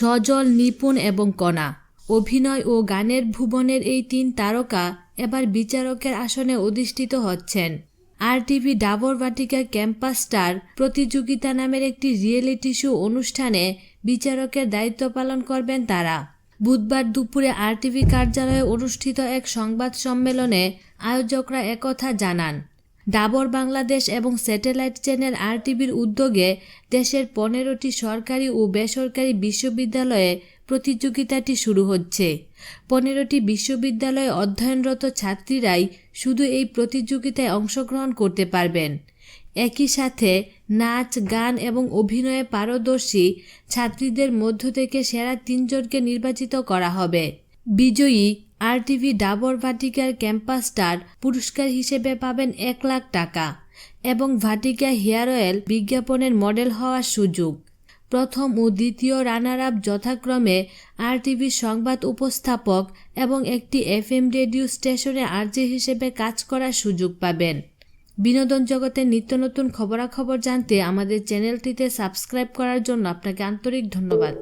সজল, নিপুণ এবং কণা। অভিনয় ও গানের ভুবনের এই তিন তারকা এবার বিচারকের আসনে অধিষ্ঠিত হচ্ছেন। আর TV Dabur Vatika campus star প্রতিযোগিতা নামের একটি রিয়েলিটি শো অনুষ্ঠানে বিচারকের দায়িত্ব পালন করবেন তারা। বুধবার দুপুরে আরটিভি কার্যালয়ে অনুষ্ঠিত এক সংবাদ সম্মেলনে আয়োজকরা একথা জানান। ডাবর বাংলাদেশ এবং স্যাটেলাইট চ্যানেল আরটিভির উদ্যোগে দেশের পনেরোটি সরকারি ও বেসরকারি বিশ্ববিদ্যালয়ে প্রতিযোগিতাটি শুরু হচ্ছে। পনেরোটি বিশ্ববিদ্যালয়ে অধ্যয়নরত ছাত্রীরাই শুধু এই প্রতিযোগিতায় অংশগ্রহণ করতে পারবেন। একই সাথে নাচ, গান এবং অভিনয়ে পারদর্শী ছাত্রীদের মধ্য থেকে সেরা তিনজনকে নির্বাচিত করা হবে। বিজয়ী আরটিভি ডাবর ভাটিকার ক্যাম্পাস স্টার পুরস্কার হিসেবে পাবেন এক লাখ টাকা এবং ভাটিকা হেয়ার অয়েল বিজ্ঞাপনের মডেল হওয়ার সুযোগ। প্রথম ও দ্বিতীয় রানার আপ যথাক্রমে আরটিভির সংবাদ উপস্থাপক এবং একটি এফএম রেডিও স্টেশনে আরজে হিসেবে কাজ করার সুযোগ পাবেন। বিনোদন জগতের নিত্য নতুন খবরাখবর জানতে আমাদের চ্যানেলটিতে সাবস্ক্রাইব করার জন্য আপনাকে আন্তরিক ধন্যবাদ।